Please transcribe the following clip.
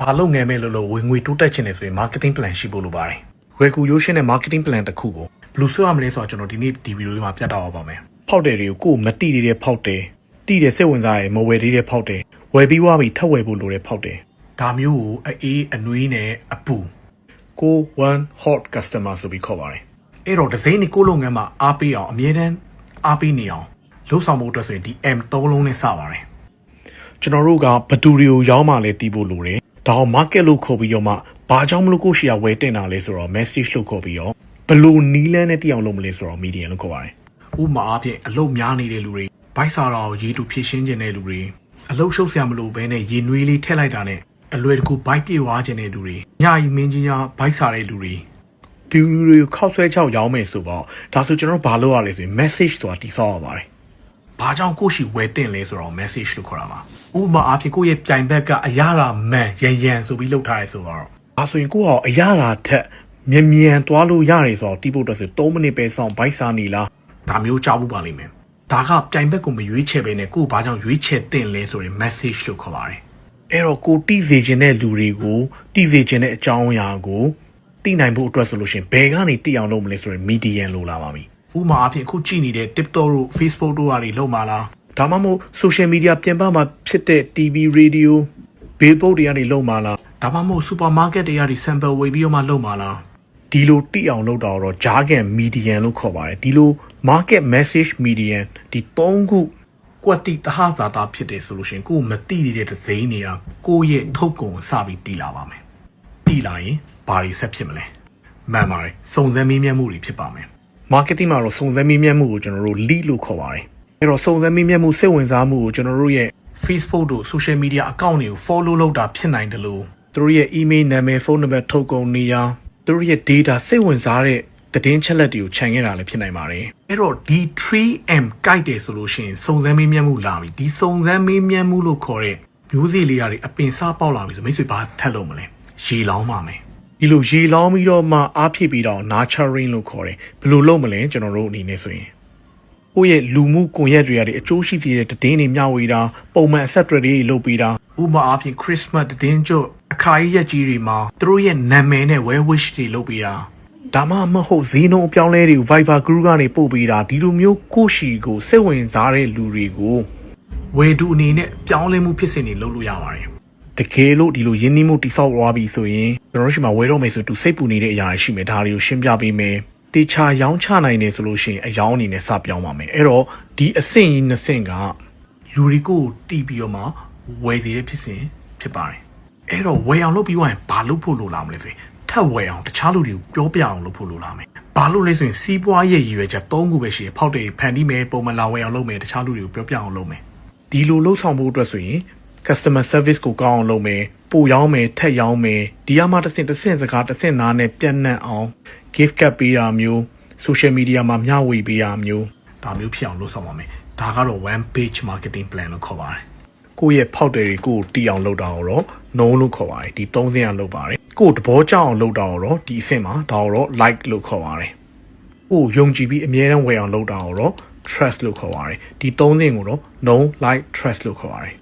ဘာလို့ငယ်မဲ့လို့လို့ဝင်ငွေတိုးတက်ချင်တယ်ဆိုရင် marketing plan ရှိဖို့လိုပါတယ်။ရွယ်ကူရိုးရှင်းတဲ့ marketing plan တစ်ခုကိုဘယ်လိုဆွဲရမလဲဆိုတော့ကျွန်တော်ဒီနေ့ဒီဗီဒီယိုလေးမှာပြတ်တော့ပါမယ်။ဖောက်တယ်တွေကိုကိုယ်မတိသေးတဲ့ဖောက်တယ်။တိတဲ့စိတ်ဝင်စားရင်မဝယ်သေးတဲ့ဖောက်တယ်။ဝယ်ပြီးွားပြီးထပ်ဝယ်ဖို့လိုတဲ့ဖောက်တယ်။ဒါမျိုးကိုအေးအနွေးနဲ့အပူကို1 hot customer ဆိုပြီးခေါ်ပါတယ်။အဲ့တော့ဒီဇိမ်းนี่ကိုလုပ်ငန်းမှာအားပေးအောင်အမြဲတမ်းအားပေးနေအောင်လှုပ်ဆောင်မှုအတွက်ဆိုရင်ဒီ M 3လုံးနဲ့စပါတယ်။ကျွန်တော်တို့ကဘသူတွေကိုရောင်းမှလဲတီးဖို့လိုတယ်။ ဒါအောင် market လို့ခေါ်ပြီးတော့မှဘာကြောင့်မလို့ကိုရှိရဝယ်တင်တာလဲဆိုတော့ message လို့ခေါ်ပြီးတော့ဘလို့နီးလန်းနဲ့တီးအောင်လုပ်မလဲဆိုတော့ media လို့ခေါ်ပါတယ်။ဥပမာအားဖြင့်အလုပ်များနေတဲ့လူတွေဘိုက်စာတော်ရေးတူဖြည့်ရှင်းခြင်းတဲ့လူတွေအလုပ်ရှုပ်ဆရာမလို့ဘဲနဲ့ရေနွေးလေးထည့်လိုက်တာနဲ့အလွယ်တကူဘိုက်ပြေဝါခြင်းတဲ့လူတွေညကြီးမင်းကြီးညာဘိုက်စာတဲ့လူတွေဒီလူတွေကိုခောက်ဆွဲချောက်ရောင်းမယ်ဆိုတော့ဒါဆိုကျွန်တော်တို့ဘာလုပ်ရလဲဆိုရင် message ဆိုတာတိဆောက်ရပါတယ်။ ဘာကြောင့်ကိုယ့်ရှိဝယ်တင်လဲဆိုတော့ message လို့ခေါ်တာပါ။ဥပမာအားဖြင့်ကိုယ့်ရဲ့ပြိုင်ဘက်ကအရာရာမှန်ရန်ရန်ဆိုပြီးလုပ်ထားရဲဆိုတော့ဒါဆိုရင်ကိုယ့်ဟာအရာရာထက်မြန်မြန်သွားလို့ရတယ်ဆိုတော့တီးဖို့အတွက်ဆို3မိနစ်ပဲစောင့်ဘိုက်စာနေလားဒါမျိုးကြောက်ဖို့ပါလိမ့်မယ်။ဒါကပြိုင်ဘက်ကိုမရွေးချယ်ပဲနဲ့ကိုယ့်ဘာကြောင့်ရွေးချယ်တင်လဲဆိုရင် message လို့ခေါ်ပါတယ်။အဲ့တော့ကိုတိစေခြင်းတဲ့လူတွေကိုတိစေခြင်းတဲ့အကြောင်းအရာကိုတိနိုင်ဖို့အတွက်ဆိုလို့ရှိရင်ဘယ်ကနေတိအောင်လုပ်မလဲဆိုရင် median လို့လာပါပြီ။ ဥပမာအဖြစ်အခုကြည့်နေတဲ့ TikTok တို့ Facebook တို့ကနေလုပ်မှာလား။ဒါမှမဟုတ် social media ပြင်ပမှာဖြစ်တဲ့ TV radio billboard တွေကနေလုပ်မှာလား။ဒါမှမဟုတ် supermarket တွေကနေ sample ဝေပြီးတော့မှလုပ်မှာလား။ဒီလိုတိအောင်လုပ်တာတော့ jargon median လို့ခေါ်ပါတယ်။ဒီလို market message median ဒီ၃ခုကွက်တိတဟဇာတာဖြစ်တယ်ဆိုလို့ရှိရင်ကိုယ်မတိနေတဲ့ဒဇိန်းတွေကကိုယ့်ရဲ့ထုတ်ကုန်ကိုစပြီးတီလာပါမယ်တီလာရင်ဘာတွေဆက်ဖြစ်မလဲမှန်ပါတယ်စုံစမ်းမေးမြန်းမှုတွေဖြစ်ပါမယ် marketing မှာတော့စုံစမ်းမေးမြန်းမှုကိုကျွန်တော်တို့ lead လို့ခေါ်ပါတယ်အဲ့တော့စုံစမ်းမေးမြန်းမှုစိတ်ဝင်စားမှုကိုကျွန်တော်တို့ရဲ့ Facebook တို့ social media account တွေကို follow လုပ်တာဖြစ်နိုင်တယ်လို့သူတို့ရဲ့ email နာမည်ဖုန်းနံပါတ်ထုတ်ကုန်နေရာသူတို့ရဲ့ data စိတ်ဝင်စားတဲ့သတင်းချက်လက်တွေကိုခြံခဲ့တာလည်းဖြစ်နိုင်ပါတယ်အဲ့တော့ဒီ 3M ကိုက်တယ်ဆိုလို့ရှိရင်စုံစမ်းမေးမြန်းမှုလာပြီဒီစုံစမ်းမေးမြန်းမှုလို့ခေါ်တဲ့မျိုးစေ့လေးတွေအပင်စားပေါက်လာပြီဆိုမိတ်ဆွေဘာထက်လို့မလဲရေလောင်းပါမယ် ဒီလိုရေလောင်းပြီးတော့မှအားဖြစ်ပြီးတော့ nurturing လို့ခေါ်တယ်ဘယ်လိုလုပ်မလဲကျွန်တော်တို့အနေနဲ့ဆိုရင်ကိုယ့်ရဲ့လူမှုကွန်ရက်တွေကနေအကျိုးရှိစေတဲ့သတင်းတွေမျှဝေတာပုံမှန်အဆက်အသွယ်တွေလုပ်ပေးတာဥပမာအားဖြင့် Christmas သတင်းကြွအခါကြီးရက်ကြီးတွေမှာသူတို့ရဲ့နာမည်နဲ့ well wish တွေလုပ်ပေးတာဒါမှမဟုတ်ဈေးနှုန်းအပြောင်းလဲတွေကို Viber group ကနေပို့ပေးတာဒီလိုမျိုးကိုယ့်ရှီကိုစိတ်ဝင်စားတဲ့လူတွေကိုဝယ်သူအနေနဲ့ပြောင်းလဲမှုဖြစ်စဉ်တွေလုပ်လို့ရပါတယ်တကယ်လို့ဒီလိုရင်းနှီးမှုတိဆောက်သွားပြီဆိုရင် ကျွန်တော်တို့ရှိမှဝယ်တော့မယ်ဆိုသူစိတ်ပူနေတဲ့အရာတွေရှိမယ်ဒါတွေကိုရှင်းပြပေးမယ်တေချာရောင်းချနိုင်တယ်ဆိုလို့ရှိရင်အယောင်းအနေနဲ့စပြောင်းပါမယ်အဲ့တော့ဒီအဆင့်ကြီးနှစ်ဆင့်ကလူတွေကိုတီးပြီးတော့မှဝယ်စီတဲ့ဖြစ်စဉ်ဖြစ်ပါတယ်အဲ့တော့ဝယ်အောင်လုပ်ပြီးသွားရင်ဘာလုပ်ဖို့လိုလာမလဲဆိုရင်ထပ်ဝယ်အောင်တခြားလူတွေကိုပြောပြအောင်လုပ်ဖို့လိုလာမယ်ဘာလို့လဲဆိုရင်စီးပွားရေးရည်ရွယ်ချက်၃ခုပဲရှိတယ်ဖောက်တယ်ဖန်တီးမယ်ပုံမှန်လာဝယ်အောင်လုပ်မယ်တခြားလူတွေကိုပြောပြအောင်လုပ်မယ်ဒီလိုလှုပ်ဆောင်ဖို့အတွက်ဆိုရင် customer service ကိုကောင်းအောင်လုပ်မယ် ပို့ရောင်းမယ်ထက်ရောင်းမယ်ဒီအမှတစ်ဆင့်တစ်ဆင့်စကားတစ်ဆင့်နားနဲ့ပြန့်နှံ့အောင် gift card ပေးတာမျိုး social media မှာမျှဝေပေးတာမျိုးဒါမျိုးဖြစ်အောင်လုပ်ဆောင်ပါမယ်ဒါကတော့ one page marketing plan လို့ခေါ်ပါတယ်ကိုယ့်ရဲ့ဖောက်တယ်တွေကိုတီးအောင်လုပ်တာတော့ no လို့ခေါ်ပါတယ်ဒီ၃ဆင့်ကလုပ်ပါတယ်ကိုယ်တဘောကြောက်အောင်လုပ်တာတော့ဒီအဆင့်မှာဒါတော့ like လို့ခေါ်ပါတယ်ကိုယုံကြည်ပြီးအမြဲတမ်းဝယ်အောင်လုပ်တာတော့ trust လို့ခေါ်ပါတယ်ဒီ၃ဆင့်ကိုတော့ no like trust လို့ခေါ်ပါတယ်